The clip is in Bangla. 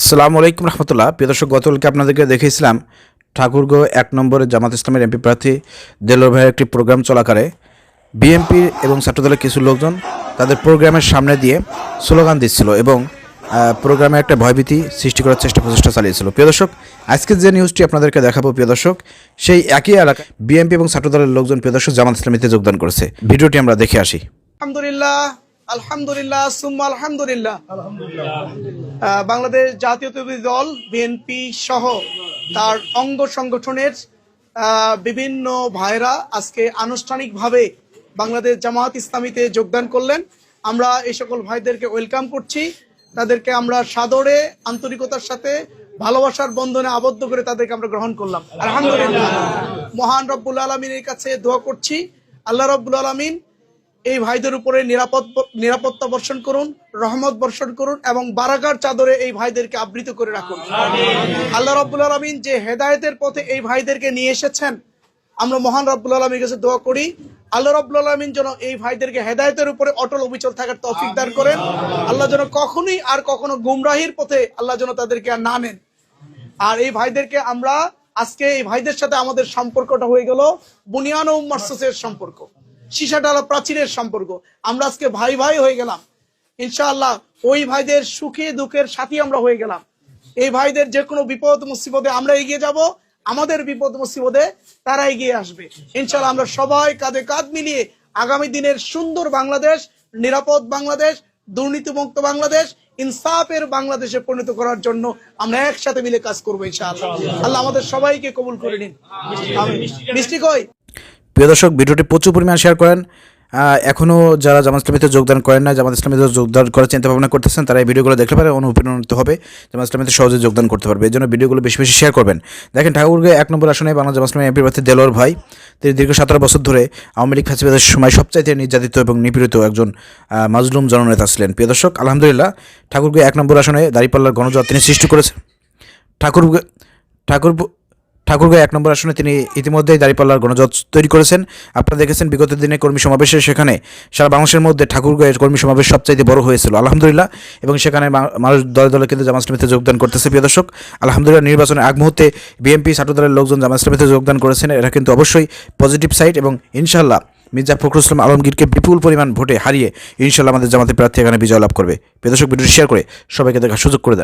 আসসালামু আলাইকুম রহমতুল্লাহ। প্রিয় দর্শক, গতকালকে আপনাদেরকে দেখিয়েছিলাম ঠাকুরগো এক নম্বরে জামাত ইসলামের এমপি প্রার্থী দেলোর ভাইয়ের একটি প্রোগ্রাম চলাকালে। বিএনপি এবং ছাত্রদলের কিছু লোকজন তাদের প্রোগ্রামের সামনে দিয়ে স্লোগান দিচ্ছিল এবং প্রোগ্রামে একটা ভয়ভীতি সৃষ্টি করার চেষ্টা প্রচেষ্টা চালিয়েছিল। প্রিয় দর্শক, আজকে যে নিউজটি আপনাদেরকে দেখাবো প্রিয় দর্শক, সেই একই এলাকায় বিএনপি এবং ছাত্রদলের লোকজন প্রিয় দর্শক জামাত ইসলামীতে যোগদান করেছে। ভিডিওটি আমরা দেখে আসি। আলহামদুলিল্লাহ আলহামদুলিল্লাহ, সুম্মা আলহামদুলিল্লাহ। বাংলাদেশ জাতীয়তাবাদী দল, বিএনপি সহ তার অঙ্গ সংগঠনের বিভিন্ন ভাইরা আজকে আনুষ্ঠানিকভাবে বাংলাদেশ জামাত ইসলামীতে যোগদান করলেন। আমরা এই সকল ভাইদেরকে ওয়েলকাম করছি। তাদেরকে আমরা সাদরে, আন্তরিকতার সাথে, ভালোবাসার বন্ধনে আবদ্ধ করে তাদেরকে আমরা গ্রহণ করলাম। আলহামদুলিল্লাহ। মহান রব্বুল আলমিনের কাছে দোয়া করছি। আল্লাহ রব্বুল আলমিন এই ভাইদের উপরে নিরাপদ নিরাপত্তা বর্ষণ করুন, রহমত বর্ষণ করুন এবং বারাকার চাদরে এই ভাইদেরকে আবৃত করে রাখুন। আল্লাহ রব্বুল আলমিন যে হেদায়েতের পথে এই ভাইদেরকে নিয়ে এসেছেন, আমরা মহান রব্বুল আলমীর কাছে দোয়া করি। আল্লাহ রব্বুল আলমিন যেন এই ভাইদেরকে হেদায়তের উপরে অটল অবিচল থাকার তৌফিক দান করেন। আল্লাহ যেন কখনোই আর কখনো গুমরাহির পথে আল্লাহ যেন তাদেরকে আর না নেন। আর এই ভাইদেরকে আমরা আজকে এই ভাইদের সাথে আমাদের সম্পর্কটা হয়ে গেল বুনিয়ান ও সম্পর্ক। সীসাডালা প্রাচীরের সম্পর্ক। আমরা আজকে ভাই ভাই হয়ে গেলাম। ইনশাআল্লাহ ওই ভাইদের সুখে দুঃখের সাথী আমরা হয়ে গেলাম। এই ভাইদের যে কোনো বিপদ মুসিবতে আমরা এগিয়ে যাব, আমাদের বিপদ মুসিবতে তারা এগিয়ে আসবে। ইনশাআল্লাহ আমরা সবাই কাঁধে কাঁধ মিলিয়ে আগামী দিনের সুন্দর বাংলাদেশ, নিরাপদ বাংলাদেশ, দুর্নীতিমুক্ত বাংলাদেশ, ইনসাফের বাংলাদেশে পরিণত করার জন্য আমরা একসাথে মিলে কাজ করব ইনশাআল্লাহ। আল্লাহ আমাদের সবাইকে কবুল করে নিন। মিষ্টি কই? প্রিয় দর্শক, ভিডিওটি প্রচুর পরিমাণ শেয়ার করেন। এখনও যারা জামাত ইসলামীতে যোগদান করেন না জামাত ইসলামীতে যোগদান করার চিন্তা ভাবনা করতেছেন, তারা এই ভিডিওগুলো দেখতে পারে অনুপ্রেরণিত হবে, জামাত ইসলামীতে সহজে যোগদান করতে পারবে। এই জন্য ভিডিওগুলো বেশি বেশি শেয়ার করবেন। দেখেন ঠাকুরকে এক নম্বর আসনে বাংলা জামাত ইসলামী এমপি প্রার্থী দেলোয়ার ভাই। তিনি দীর্ঘ সতেরো বছর ধরে আওয়ামী লীগ ফ্যাসিবাদের সময় সবচাইতে নির্যাতিত এবং নিপীড়িত একজন মাজলুম জননেতা ছিলেন। প্রিয় দর্শক, আলহামদুলিল্লাহ ঠাকুরকে এক নম্বর আসনে দাঁড়িপাল্লার গণজোয়ার তিনি সৃষ্টি করেছেন। ঠাকুর ঠাকুর ঠাকুরগাঁও এক নম্বর আসনে তিনি ইতিমধ্যেই দাঁড়িপাল্লার গণজোট তৈরি করেছেন। আপনারা দেখেছেন, বিগত দিনে কর্মী সমাবেশে সেখানে সারা বাংলাদেশের মধ্যে ঠাকুরগাঁয়ের কর্মী সমাবেশ সবচাইতে বড় হয়েছিল, আলহামদুলিল্লাহ। এবং সেখানে মানুষ দলে দলে কিন্তু জামা ইসলামীতে যোগদান করতেছে, প্রিয় দর্শক। আলহামদুলিল্লাহ, নির্বাচনের আগ মুহূর্তে বিএনপি ছাত্রদলের লোকজন জামা ইসলামীতে যোগদান করেছেন। এরা কিন্তু অবশ্যই পজিটিভ সাইড এবং ইনশাল্লাহ মির্জা ফখরুল ইসলাম আলমগীরকে বিপুল পরিমাণ ভোটে হারিয়ে ইনশাল্লাহ আমাদের জামাতে প্রার্থী এখানে বিজয় লাভ করবে। প্রিয় দর্শক, ভিডিওটি শেয়ার করে সবাইকে দেখার সুযোগ করে দেন।